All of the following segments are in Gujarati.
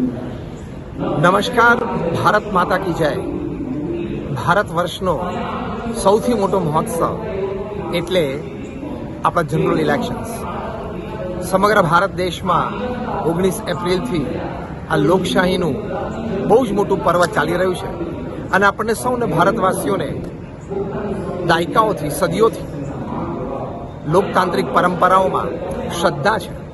નમસ્કાર, ભારત માતા કી જય. ભારત વર્ષનો સૌથી મોટો મહોત્સવ એટલે આપણા જનરલ ઇલેક્શન્સ સમગ્ર ભારત દેશમાં ઓગણીસ એપ્રિલથી આ લોકશાહીનું બહુ જ મોટું પર્વ ચાલી રહ્યું છે. અને આપણને સૌને ભારતવાસીઓને દાયકાઓથી, સદીઓથી લોકતાંત્રિક પરંપરાઓમાં શ્રદ્ધા છે.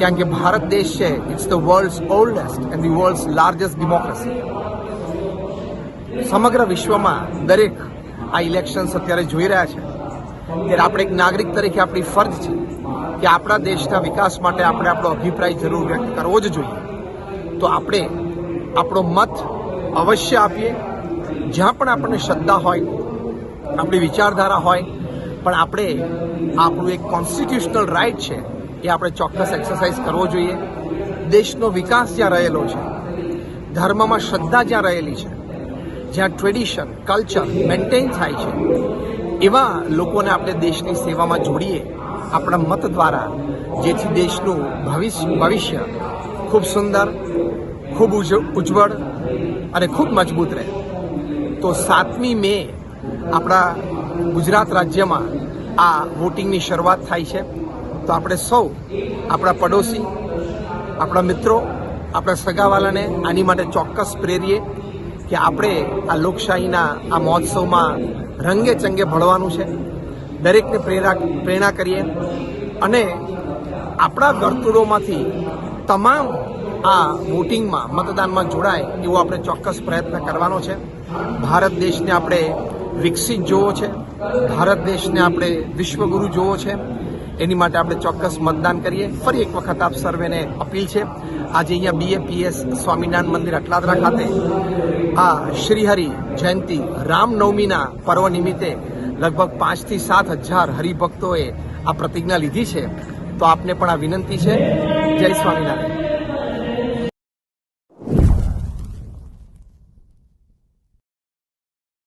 કારણ કે ભારત દેશ છે it's the world's oldest and the world's largest democracy સમગ્ર વિશ્વમાં દરેક આ ઇલેક્શન્સ અત્યારે જોઈ રહ્યા છે ત્યારે આપણે એક નાગરિક તરીકે આપણી ફરજ છે કે આપણા દેશના વિકાસ માટે આપણે આપણો અભિપ્રાય જરૂર વ્યક્ત કરવો જ જોઈએ. તો આપણે આપણો મત અવશ્ય આપીએ. જ્યાં પણ આપણને શ્રદ્ધા હોય, આપણી વિચારધારા હોય, પણ આપણે આપણું એક કોન્સ્ટિટ્યુશનલ રાઇટ છે એ આપણે ચોક્કસ એક્સરસાઇઝ કરવો જોઈએ. દેશનો વિકાસ જ્યાં રહેલો છે, ધર્મમાં શ્રદ્ધા જ્યાં રહેલી છે, જ્યાં ટ્રેડિશન કલ્ચર મેન્ટેન થાય છે, એવા લોકોને આપણે દેશની સેવામાં જોડીએ, આપણા મત દ્વારા, જેથી દેશનું ભવિષ્ય ભવિષ્ય ખૂબ સુંદર, ખૂબ ઉજ- ઉજ્જવળ અને ખૂબ મજબૂત રહે. તો સાતમી મે આપણા ગુજરાત રાજ્યમાં આ વોટિંગની શરૂઆત થાય છે. તો આપણે સૌ, આપણા પડોશી, આપણા મિત્રો, આપણા સગાવાલાને આની માટે ચોક્કસ પ્રેરીએ કે આપણે આ લોકશાહીના, આ મહોત્સવમાં રંગે ચંગે ભળવાનું છે. દરેકને પ્રેરા, પ્રેરણા કરીએ. અને આપણા વર્તુળોમાંથી તમામ આ વોટિંગમાં, મતદાનમાં જોડાય એવો આપણે ચોક્કસ પ્રયત્ન કરવાનો છે. ભારત દેશને આપણે વિકસિત જોવો છે. ભારત દેશને આપણે વિશ્વગુરુ જોવો છે. એની માટે આપણે ચોક્કસ મતદાન કરીએ. ફરી એક વખત આપ સર્વેને અપીલ છે. આજે અહીંયા બીએપીએસ સ્વામિનારાયણ મંદિર અટલાદરા ખાતે આ શ્રીહરિ જયંતિ રામનવમીના પર્વ નિમિત્તે લગભગ પાંચથી સાત હજાર હરિભક્તોએ આ પ્રતિજ્ઞા લીધી છે. તો આપને પણ આ વિનંતી છે. જય સ્વામિનારાયણ.